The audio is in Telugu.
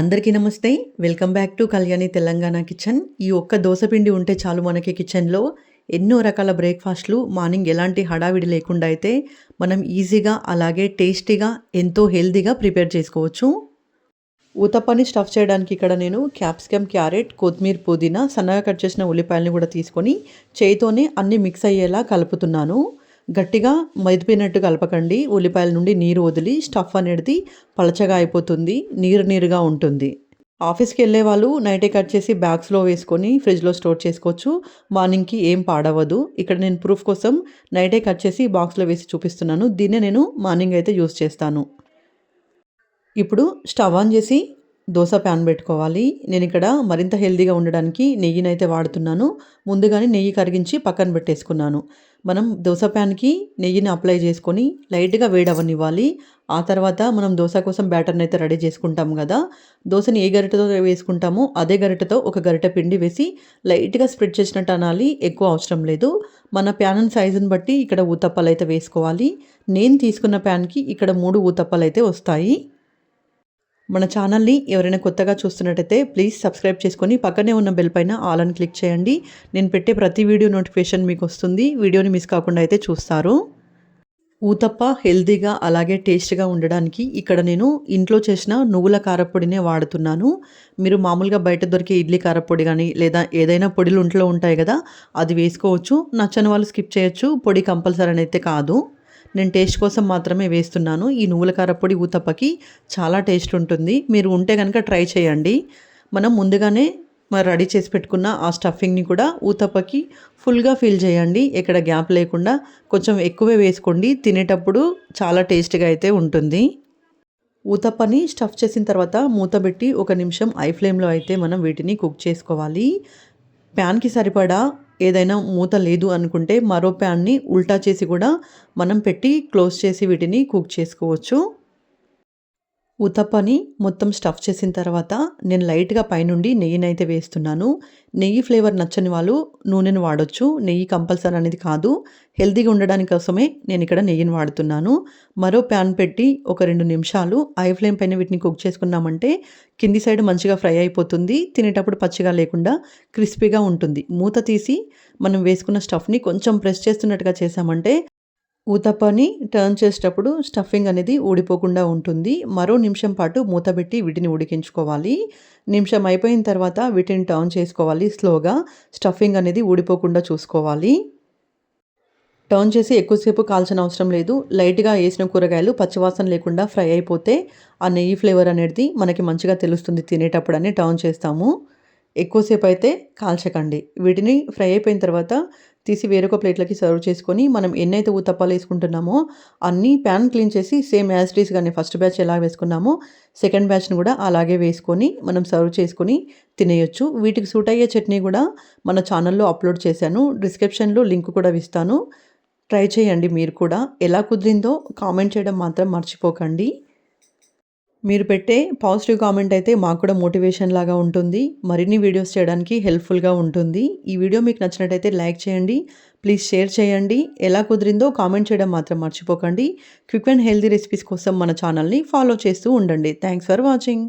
అందరికీ నమస్తే. Welcome back to Kalyani Telangana kitchen. ఈ ఒక్క దోశపిండి ఉంటే చాలు మనకి కిచెన్లో ఎన్నో రకాల బ్రేక్ఫాస్ట్లు మార్నింగ్ ఎలాంటి హడావిడి లేకుండా అయితే మనం ఈజీగా అలాగే టేస్టీగా ఎంతో హెల్తీగా ప్రిపేర్ చేసుకోవచ్చు. ఊతప్పని స్టఫ్ చేయడానికి ఇక్కడ నేను క్యాప్సికమ్ క్యారెట్ కొత్తిమీర పుదీనా సన్నగా కట్ చేసిన ఉల్లిపాయలను కూడా తీసుకొని చేయితోనే అన్నీ మిక్స్ అయ్యేలా కలుపుతున్నాను. గట్టిగా మెదిపినట్టు కలపకండి. ఉల్లిపాయల నుండి నీరు వదిలి స్టఫ్ అనేది పలచగా అయిపోతుంది. నీరు నీరుగా ఉంటుంది. ఆఫీస్కి వెళ్ళే వాళ్ళు నైటే కట్ చేసి బ్యాగ్స్లో వేసుకొని ఫ్రిడ్జ్లో స్టోర్ చేసుకోవచ్చు. మార్నింగ్కి ఏం పాడవదు ఇక్కడ నేను ప్రూఫ్ కోసం నైటే కట్ చేసి బాక్స్లో వేసి చూపిస్తున్నాను. దీన్నే నేను మార్నింగ్ అయితే యూస్ చేస్తాను. ఇప్పుడు స్టవ్ ఆన్ చేసి దోశ ప్యాన్ పెట్టుకోవాలి. నేను ఇక్కడ మరింత హెల్దీగా ఉండడానికి నెయ్యినైతే వాడుతున్నాను. ముందుగానే నెయ్యి కరిగించి పక్కన పెట్టేసుకున్నాను. మనం దోశ ప్యాన్కి నెయ్యిని అప్లై చేసుకొని లైట్గా వేడవనివ్వాలి ఆ తర్వాత మనం దోశ కోసం బ్యాటర్ని అయితే రెడీ చేసుకుంటాం కదా. దోశని ఏ గరిటతో వేసుకుంటామో అదే గరిటతో ఒక గరిట పిండి వేసి లైట్గా స్ప్రెడ్ చేసినట్టు అనాలి. ఎక్కువ అవసరం లేదు. మన ప్యాన్ సైజుని బట్టి ఇక్కడ ఊతప్పలు అయితే వేసుకోవాలి. నేను తీసుకున్న ప్యాన్కి ఇక్కడ మూడు ఊతప్పలు అయితే వస్తాయి. మన ఛానల్ని ఎవరైనా కొత్తగా చూస్తున్నట్టయితే ప్లీజ్ సబ్స్క్రైబ్ చేసుకొని పక్కనే ఉన్న బెల్ పైన ఆల్ అని క్లిక్ చేయండి. నేను పెట్టే ప్రతి వీడియో నోటిఫికేషన్ మీకు వస్తుంది. వీడియోని మిస్ కాకుండా అయితే చూస్తారు. ఊతప్ప హెల్దీగా అలాగే టేస్ట్గా ఉండడానికి ఇక్కడ నేను ఇంట్లో చేసిన నువ్వుల కారపొడినే వాడుతున్నాను. మీరు మామూలుగా బయట దొరికే ఇడ్లీ కారపొడి కానీ లేదా ఏదైనా పొడిలు ఇంట్లో ఉంటాయి కదా అది వేసుకోవచ్చు. నచ్చని వాళ్ళు స్కిప్ చేయొచ్చు. పొడి కంపల్సరీ అయితే కాదు. నేను టేస్ట్ కోసం మాత్రమే వేస్తున్నాను. ఈ నువ్వుల కారపొడి ఊతప్పకి చాలా టేస్ట్ ఉంటుంది. మీరు ఉంటే కనుక ట్రై చేయండి. మనం ముందుగానే మరి రెడీ చేసి పెట్టుకున్న ఆ స్టఫింగ్ని కూడా ఊతప్పకి ఫుల్గా ఫిల్ చేయండి. ఎక్కడ గ్యాప్ లేకుండా కొంచెం ఎక్కువే వేసుకోండి. తినేటప్పుడు చాలా టేస్ట్గా అయితే ఉంటుంది. ఊతప్పని స్టఫ్ చేసిన తర్వాత మూత పెట్టి ఒక నిమిషం ఐ ఫ్లేమ్లో అయితే మనం వీటిని కుక్ చేసుకోవాలి. ప్యాన్కి సరిపడా ఏదైనా మూత లేదు అనుకుంటే మరో ప్యాన్ని ఉల్టా చేసి కూడా మనం పెట్టి క్లోజ్ చేసి వీటిని కుక్ చేసుకోవచ్చు. ఉతప్పని మొత్తం స్టఫ్ చేసిన తర్వాత నేను లైట్గా పైనుండి నెయ్యినైతే వేస్తున్నాను. నెయ్యి ఫ్లేవర్ నచ్చని వాళ్ళు నూనెను వాడొచ్చు. నెయ్యి కంపల్సరీ అనేది కాదు. హెల్తీగా ఉండడానికి కోసమే నేను ఇక్కడ నెయ్యిని వాడుతున్నాను. మరో ప్యాన్ పెట్టి ఒక రెండు నిమిషాలు ఐ ఫ్లేమ్ పైన వీటిని కుక్ చేసుకున్నామంటే కింది సైడ్ మంచిగా ఫ్రై అయిపోతుంది. తినేటప్పుడు పచ్చిగా లేకుండా క్రిస్పీగా ఉంటుంది. మూత తీసి మనం వేసుకున్న స్టఫ్ని కొంచెం ప్రెస్ చేస్తున్నట్టుగా చేసామంటే ఊతప్పని టర్న్ చేసేటప్పుడు స్టఫింగ్ అనేది ఊడిపోకుండా ఉంటుంది. మరో నిమిషం పాటు మూతబెట్టి వీటిని ఉడికించుకోవాలి. నిమిషం అయిపోయిన తర్వాత వీటిని టర్న్ చేసుకోవాలి స్లోగా స్టఫింగ్ అనేది ఊడిపోకుండా చూసుకోవాలి. టర్న్ చేసి ఎక్కువసేపు కాల్చిన అవసరం లేదు. లైట్గా వేసిన కూరగాయలు పచ్చివాసన లేకుండా ఫ్రై అయిపోతే ఆ నెయ్యి ఫ్లేవర్ అనేది మనకి మంచిగా తెలుస్తుంది తినేటప్పుడు అని టర్న్ చేస్తాము. ఎక్కువసేపు అయితే కాల్చకండి. వీటిని ఫ్రై అయిపోయిన తర్వాత తీసి వేరొక ప్లేట్లకి సర్వ్ చేసుకొని మనం ఎన్నైతే ఉత్తప్పాలు వేసుకుంటున్నామో అన్నీ ప్యాన్ క్లీన్ చేసి సేమ్ యాజ్ కానీ ఫస్ట్ బ్యాచ్ ఎలా వేసుకున్నామో సెకండ్ బ్యాచ్ని కూడా అలాగే వేసుకొని మనం సర్వ్ చేసుకొని తినేయొచ్చు. వీటికి సూట్ అయ్యే చట్నీ కూడా మన ఛానల్లో అప్లోడ్ చేశాను. డిస్క్రిప్షన్లో లింక్ కూడా ఇస్తాను. ట్రై చేయండి మీరు కూడా. ఎలా కుదిరిందో కామెంట్ చేయడం మాత్రం మర్చిపోకండి. మీరు పెట్టే పాజిటివ్ కామెంట్ అయితే మాకు కూడా మోటివేషన్ లాగా ఉంటుంది. మరిన్ని వీడియోస్ చేయడానికి హెల్ప్ఫుల్గా ఉంటుంది. ఈ వీడియో మీకు నచ్చినట్టయితే లైక్ చేయండి. ప్లీజ్ షేర్ చేయండి. ఎలా కుదిరిందో కామెంట్ చేయడం మాత్రం మర్చిపోకండి. క్విక్ అండ్ హెల్తీ రెసిపీస్ కోసం మన ఛానల్ని ఫాలో చేస్తూ ఉండండి. Thanks for watching